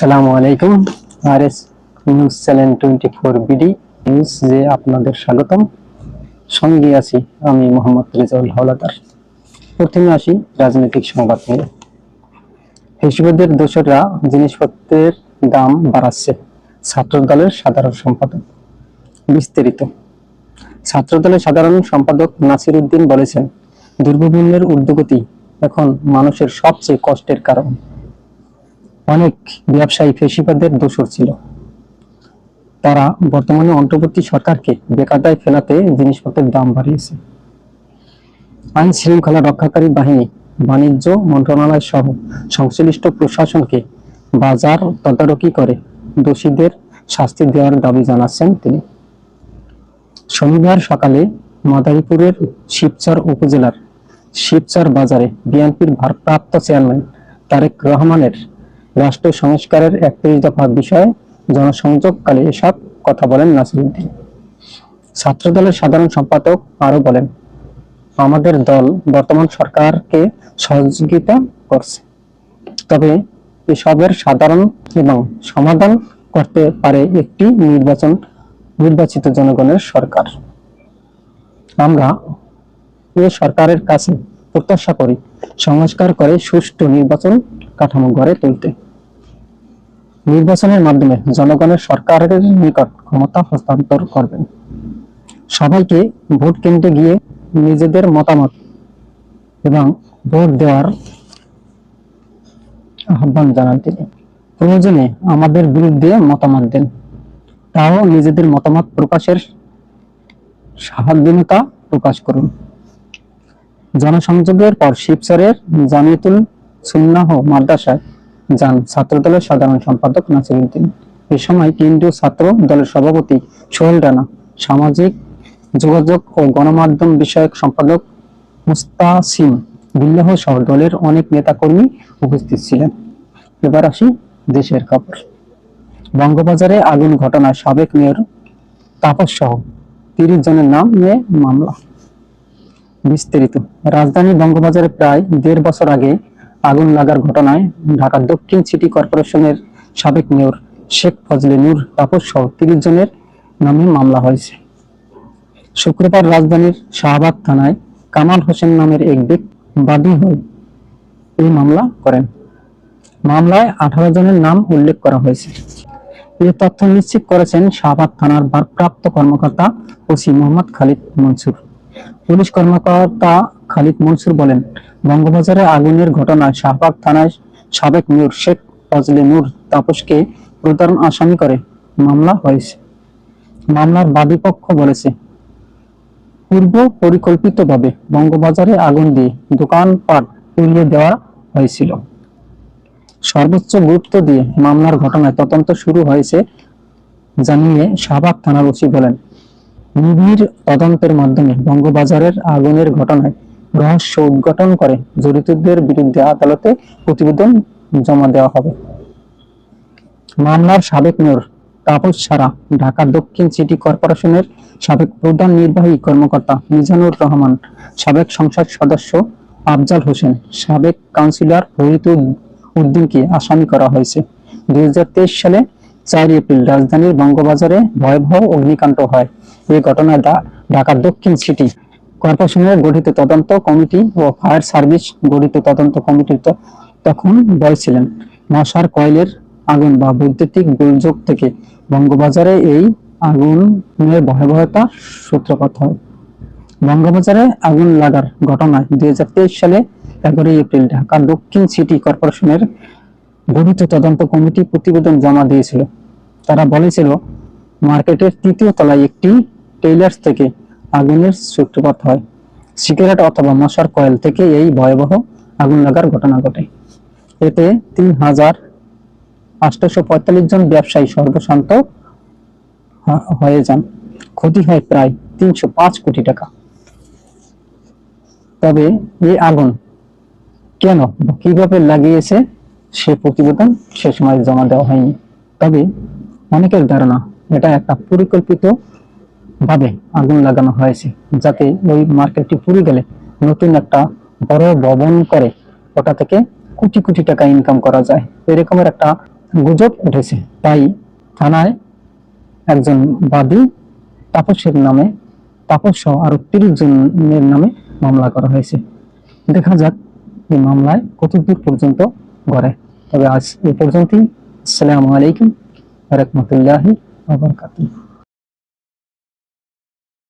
আসসালামু আলাইকুম। R S news channel twenty four BD news যে আপনাদের স্বাগতম। সঙ্গে আছি আমি মোহাম্মদ রেজাউল হাওলাদার। প্রথমে আসি রাজনৈতিক সংবাদ নিয়ে। জিনিসপত্রের দাম বাড়াচ্ছে। ছাত্র দলের সাধারণ সম্পাদক বিস্তারিত। ছাত্র দলের সাধারণ সম্পাদক নাসির উদ্দিন বলেছেন দ্রব্যমূল্যের ঊর্ধ্বগতি এখন মানুষের সবচেয়ে কষ্টের কারণ। অনেক ব্যবসায়ী ফেসিবাদের দোষর ছিল। তারা বর্তমানে অন্তর্বর্তী সরকারকে বেকারদায় ফেলাতে জিনিসপত্রের দাম বাড়িয়েছে। আইন শৃঙ্খলা রক্ষাকারী বাহিনী, বাণিজ্য মন্ত্রণালয় সহ সংশ্লিষ্ট প্রশাসনকে বাজার তদারকি করে দোষীদের শাস্তি দেওয়ার দাবি জানাচ্ছেন তিনি। শনিবার সকালে মাদারীপুরের শিবচর উপজেলার শিবচর বাজারে বিএনপির ভারপ্রাপ্ত চেয়ারম্যান তারেক রহমানের রাষ্ট্র সংস্কারের একত্রিশ দফা বিষয়ে জনসংযোগকালে এসব কথা বলেন নাসিরুদ্দিন। ছাত্রদলের সাধারণ সম্পাদক আরও বলেন, আমাদের দল বর্তমান সরকারকে সহযোগিতা করছে। তবে এসবের সাধারণ এবং সমাধান করতে পারে একটি নির্বাচন, নির্বাচিত জনগণের সরকার। আমরা এ সরকারের কাছে প্রত্যাশা করি সংস্কার করে সুষ্ঠু নির্বাচন কাঠামো গড়ে তুলতে। নির্বাচনের মাধ্যমে জনগণের সরকারের নিকট ক্ষমতা হস্তান্তর করবেন। সবাইকে ভোট কেন্দ্রে গিয়ে নিজেদের মতামত এবং ভোট দেওয়ার আহ্বান জানান তিনি। প্রয়োজনে আমাদের বিরুদ্ধে মতামত দেন। তাও নিজেদের মতামত প্রকাশের স্বাধীনতা প্রকাশ করুন। জনসংযোগের পর শিবচরের জামিয়াতুল সুন্নাহ মাদ্রাসায় যান ছাত্রদলের সাধারণ সম্পাদক নাসিরুদ্দিন। এ সময় কেন্দ্রীয় ছাত্র দলের সভাপতি সোহেল রানা, সামাজিক যোগাযোগ ও গণমাধ্যম বিষয়ক সম্পাদক মুস্তাসিম বিল্লাহ সহ দলের অনেক নেতাকর্মী উপস্থিত ছিলেন। এবার আসি দেশের খবর। বঙ্গবাজারে আগুন ঘটনায় সাবেক মেয়র তাপস সহ তিরিশ জনের নাম নিয়ে মামলা। বিস্তারিত। রাজধানী বঙ্গবাজারে প্রায় দেড় বছর আগে আগুন লাগার ঘটনায় ঢাকা দক্ষিণ সিটি কর্পোরেশনের সাবেক মেয়র শেখ ফজলে নূর তাপস সহ তিরিশ জনের নামে মামলা হয়েছে। শুক্রবার রাজধানীর শাহবাগ থানায় কামাল হোসেন নামের এক ব্যক্তি বাদী হয়ে এই মামলা করেন। মামলায় আঠারো জনের নাম উল্লেখ করা হয়েছে। এ তথ্য নিশ্চিত করেছেন শাহবাগ থানার ভারপ্রাপ্ত কর্মকর্তা ওসি মোহাম্মদ খালিদ মনসুর। পুলিশ কর্মকর্তা খালিদ মনসুর বলেন, বঙ্গবাজারে আগুনের ঘটনায় শাহবাগ থানায় সাবেক মেয়র শেখ ফজলে নূর তাপসকে প্রতারণ আসামি করে মামলা হয়েছে। মামলার বাদীপক্ষ বলেছে, পূর্ব পরিকল্পিতভাবে বঙ্গবাজারে আগুন দিয়ে দোকানপাট পুড়িয়ে দেওয়া হয়েছিল। সর্বোচ্চ গুরুত্ব দিয়ে মামলার ঘটনায় তদন্ত শুরু হয়েছে জানিয়ে শাহবাগ থানার ওসি বলেন, নিবিড় তদন্তের মাধ্যমে বঙ্গবাজারের আগুনের ঘটনায় রহস্য উদ্ঘাটন করে। জড়িতদের বিরুদ্ধে আদালতে প্রতিবেদন জমা দেওয়া হবে। মামলার সাবেক মেয়র তাপস ছাড়া ঢাকা দক্ষিণ সিটি কর্পোরেশনের সাবেক প্রধান নির্বাহী কর্মকর্তা মিজানুর রহমান, সাবেক সংসদ সদস্য আফজাল হোসেন, সাবেক কাউন্সিলর রহিত উদ্দিনকে আসামি করা হয়েছে। দুই হাজার তেইশ সালে চার এপ্রিল রাজধানীর বঙ্গবাজারে ভয়াবহ অগ্নিকাণ্ড হয়। এই ঘটনায় ঢা- ঢাকার দক্ষিণ সিটি কর্পোরেশনের গঠিত তদন্ত কমিটি ও ফায়ার সার্ভিস গঠিত তদন্ত কমিটির তখন বলছিলেন মশার কয়েলের আগুন বা বৈদ্যুতিক দুর্যোগ থেকে বঙ্গবাজারে এই আগুনের ভয়াবহতা সূত্রপাত হয়। বঙ্গবাজারে আগুন লাগার ঘটনায় দুই হাজার তেইশ সালে এগারোই এপ্রিল ঢাকা দক্ষিণ সিটি কর্পোরেশনের গঠিত তদন্ত কমিটি প্রতিবেদন জমা দিয়েছিল। তারা বলেছিল, মার্কেটের তৃতীয় তলায় একটি টেইলার্স থেকে আগুনের সূত্রপাত হয়। সিগারেট অথবা মশার কয়েল থেকে এই ভয়াবহ আগুন লাগার ঘটনা ঘটে। এতে তিন হাজার আটশো পঁয়তাল্লিশ জন ব্যবসায়ী সর্বশান্ত হয়ে যান। ক্ষতি হয় প্রায় তিনশো পাঁচ কোটি টাকা। তবে এই আগুন কেন কীভাবে লাগিয়েছে সে প্রতিবেদন সে সময় জমা দেওয়া হয়নি। তবে অনেকের ধারণা এটা একটা পরিকল্পিত ভাবে আগুন লাগানো হয়েছে, যাতে ওই মার্কেটটি পুড়ে গেলে নতুন একটা বড় ভবন করে ওটা থেকে কোটি কোটি টাকা ইনকাম করা যায়। এরকমের একটা গুজব উঠেছে। তাই থানায় একজন বাদী তাপসের নামে, তাপস সহ আরও তিরিশ জনের নামে মামলা করা হয়েছে। দেখা যাক এই মামলায় কতদূর পর্যন্ত গড়ে। তবে আজ এ পর্যন্তই। আসসালামু আলাইকুম রহমতুল্লাহি